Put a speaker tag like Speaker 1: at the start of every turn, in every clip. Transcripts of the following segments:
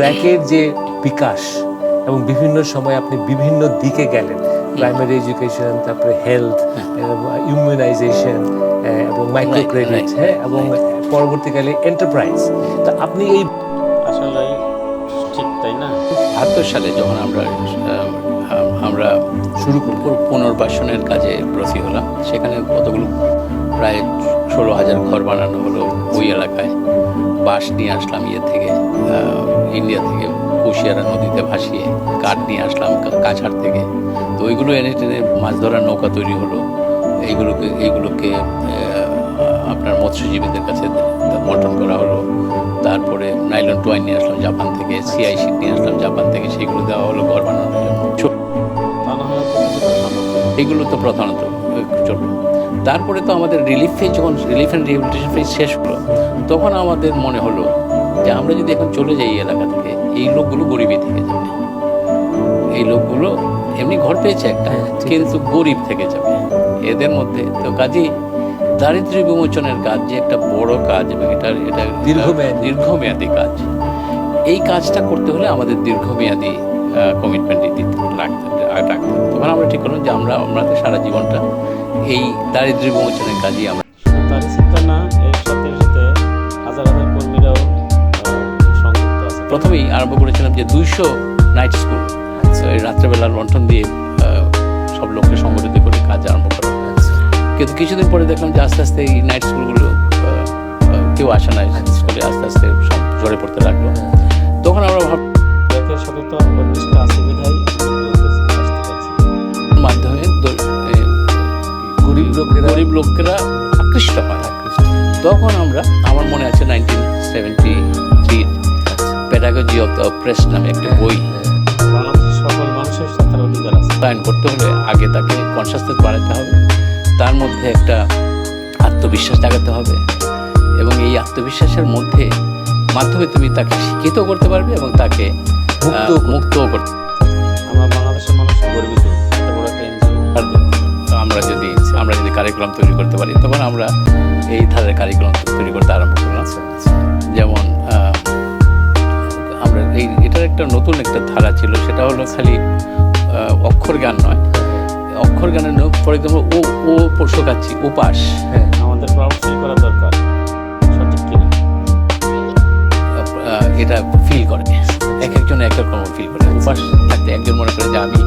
Speaker 1: ব্র্যাকের যে বিকাশ এবং বিভিন্ন সময় আপনি বিভিন্ন দিকে গেলেন প্রাইমারি এডুকেশন তারপরে হেলথ ইমিউনাইজেশন এবং মাইক্রো ক্রেডিট হ্যাঁ এবং পরবর্তীকালে এন্টারপ্রাইজ তা আপনি এই
Speaker 2: আসলে ঠিক তাই না?
Speaker 3: বাহাত্তর সালে যখন আমরা আমরা শুরু করব পুনর্বাসনের কাজে ব্রতী হলাম সেখানে কতগুলো প্রায় ষোলো হাজার ঘর বানানো হলো ওই এলাকায়। বাঁশ নিয়ে আসলাম ইয়ে থেকে ইন্ডিয়া থেকে কুশিয়ারা নদীতে ভাসিয়ে কাঠ নিয়ে আসলাম কাছাড় থেকে। তো ওইগুলো এনে টেনে মাছ ধরার নৌকা তৈরি হলো। এইগুলোকে এইগুলোকে আপনার মৎস্যজীবীদের কাছে বন্টন করা হলো। তারপরে নাইলন টোয়াই নিয়ে আসলাম জাপান থেকে সিআই শিট নিয়ে আসলাম জাপান থেকে সেগুলো দেওয়া হলো ঘর বানানোর জন্য। এগুলো তো প্রধানত চলবে তারপরে তো আমাদের রিলিফ ফেজ যখন রিলিফ অ্যান্ড রিহেবিলিটেশন ফেজ শেষ হলো তখন আমাদের মনে হলো যে আমরা যদি এখন চলে যাই এই এলাকা থেকে এই লোকগুলো গরিবই থেকে যাবে। এই লোকগুলো এমনি ঘর পেয়েছে একটা
Speaker 1: হ্যাঁ,
Speaker 3: কিন্তু গরিব থেকে যাবে। এদের মধ্যে তো কাজেই দারিদ্র্য বিমোচনের কাজ যে একটা বড় কাজ এবং এটা এটা
Speaker 1: দীর্ঘমেয়াদী।
Speaker 3: দীর্ঘমেয়াদী কাজ। এই কাজটা করতে হলে আমাদের দীর্ঘমেয়াদী কমিটমেন্ট দিতে রাখতে রাখতে তখন আমরা ঠিক করলাম যে আমরা আমাদের সারা জীবনটা এই দারিদ্র্য বিমোচনের কাজেই আমরা
Speaker 2: শুধু চিন্তা এর সাথে সাথে হাজার হাজার কর্মীরাও সংযুক্ত আছে।
Speaker 3: প্রথমেই আরম্ভ করেছিলাম যে দুইশো নাইট স্কুল রাত্রেবেলা লন্ঠন দিয়ে সব লোককে সংগঠিত করে কাজ আরম্ভ করা কিন্তু কিছুদিন পরে দেখলাম যে আস্তে আস্তে এই নাইট স্কুলগুলো কেউ আসে না স্কুলে আস্তে আস্তে সব ঝরে পড়তে লাগল। তখন আমরা ভাব
Speaker 2: সততা ও নিষ্ঠা আছে বিধায়
Speaker 3: মাধ্যমে
Speaker 1: গরিব লোকেরা
Speaker 3: গরিব লোকেরা আকৃষ্ট হয়। তখন আমরা আমার মনে আছে nineteen seventy three pedagogy of the press নামে একটা বই।
Speaker 2: বাংলাদেশের সকল মানুষের সাথে তার অধিকার আছে।
Speaker 3: বাস্তবায়ন করতে হলে আগে তাকে কনসাসনেস বাড়াতে হবে। তার মধ্যে একটা আত্মবিশ্বাস জাগাতে হবে এবং এই আত্মবিশ্বাসের মধ্যে মাধ্যমে তুমি তাকে শিক্ষিত করতে পারবে এবং তাকে
Speaker 1: মুক্তও
Speaker 3: করতে।
Speaker 2: আমরা বাংলাদেশের মানুষ গর্বিত
Speaker 3: আমরা যদি আমরা যদি কারিকুলাম তৈরি করতে পারি তখন আমরা এই ধারের কারিকুলাম তৈরি করতে আরম্ভ করলাম। যেমন আমরা এই এটার একটা নতুন একটা ধারা ছিল সেটা হলো খালি অক্ষর জ্ঞান নয়। অক্ষর জ্ঞানের ফর এক্সাম্পল ও ও পোষকাচ্ছি উপাস
Speaker 1: হ্যাঁ
Speaker 2: আমাদের প্রাউডফিল করা দরকার সঠিক কিনা।
Speaker 3: এটা ফিল করে। এক একজন এক এক রকম ফিল করে। উপাস থাকতে একজন মনে করে যে আমি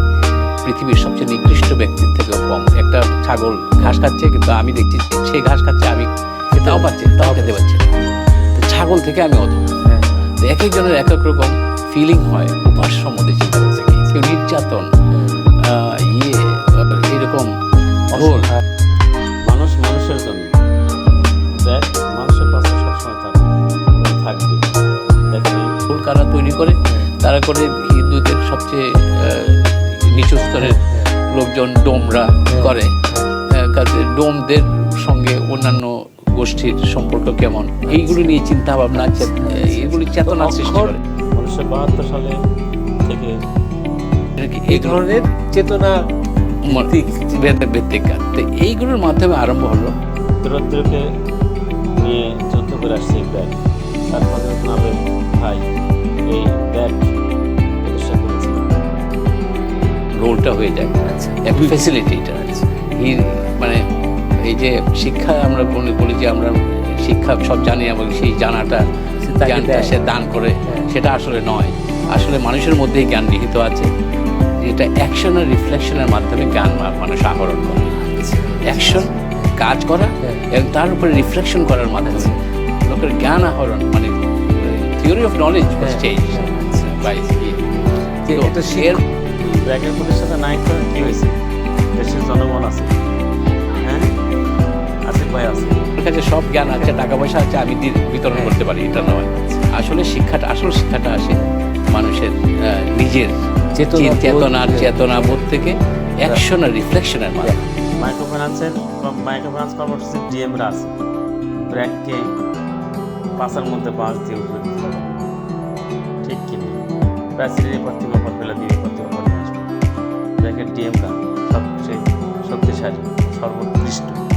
Speaker 3: পৃথিবীর সবচেয়ে নিকৃষ্ট ব্যক্তির থেকেও কম। একটা ছাগল ঘাস খাচ্ছে কিন্তু আমি দেখছি সে ঘাস খাচ্ছে আমি তাও পাচ্ছি তাও খেতে পাচ্ছি। তো ছাগল থেকে আমি অত
Speaker 1: হ্যাঁ
Speaker 3: তো এক একজনের এক এক রকম ফিলিং হয় উপাস সম্বন্ধে চিন্তা করতে কেউ নির্যাতন ইয়ে এরকম
Speaker 2: মানুষ মানুষের জন্য।
Speaker 3: কারা তৈরি করে তারা করে হিন্দুদের সবচেয়ে নিচু স্তরের লোকজন ডোমরা করে। আহ, কাজে ডোমদের সঙ্গে অন্যান্য গোষ্ঠীর সম্পর্ক কেমন? এইগুলো নিয়ে চিন্তা ভাবনা চে- এগুলি চেতনা সৃষ্টি করে।
Speaker 2: উনিশশো বাহাত্তর সালে থেকে
Speaker 3: এই ধরনের
Speaker 1: চেতনা
Speaker 3: ভিত্তিক এইগুলোর মাধ্যমে আরম্ভ হলো।
Speaker 2: দরিদ্রকে
Speaker 3: রোলটা হয়ে যায়।
Speaker 1: আচ্ছা
Speaker 3: একটা ফেসিলিটিটা মানে এই যে শিক্ষা আমরা বলি বলি যে আমরা শিক্ষা সব জানি এবং সেই জানাটা জ্ঞানটা সে দান করে
Speaker 1: হ্যাঁ।
Speaker 3: সেটা আসলে নয়। আসলে মানুষের মধ্যেই জ্ঞান নিহিত আছে। এটা অ্যাকশন আর রিফ্লেকশনের মাধ্যমে জ্ঞান মানুষ আহরণ করে। অ্যাকশন কাজ করা
Speaker 1: হ্যাঁ।
Speaker 3: এবং তার উপরে রিফ্লেকশন করার মাধ্যমে লোকের জ্ঞান আহরণ মানে থিওরি অফ নলেজ চেঞ্জ
Speaker 1: আচ্ছা।
Speaker 3: বাই
Speaker 1: যে
Speaker 3: তো
Speaker 1: একটা
Speaker 3: এর
Speaker 2: ব্যাগের প্রতিষ্ঠাতা নাই করে কী হয়েছে? দেশের জনগণ আছে। হ্যাঁ? আছে
Speaker 3: আমার কাছে সব জ্ঞান আছে টাকা পয়সা আছে আমি বিতরণ করতে পারি এটা নয়। আসলে শিক্ষাটা আসল শিক্ষাটা আসে মানুষের নিজের
Speaker 1: চেতনা
Speaker 3: চেতনার চেতনা বোধ থেকে অ্যাকশন আর রিফ্লেকশনের মাধ্যমে।
Speaker 2: মাইক্রো ফাইন্যান্সের মাইক্রো ফাইন্যান্স কর্পোরেশন ডিএমরা আছে। ব্র্যাককে পাঁচের মধ্যে পাঁচ দিয়ে উঠবে। ঠিক কিনা প্যাসিডের প্রতিমা পর ফেলে দিয়ে। পর কার্ড সবচেয়ে শক্তিশালী সর্বোৎকৃষ্ট।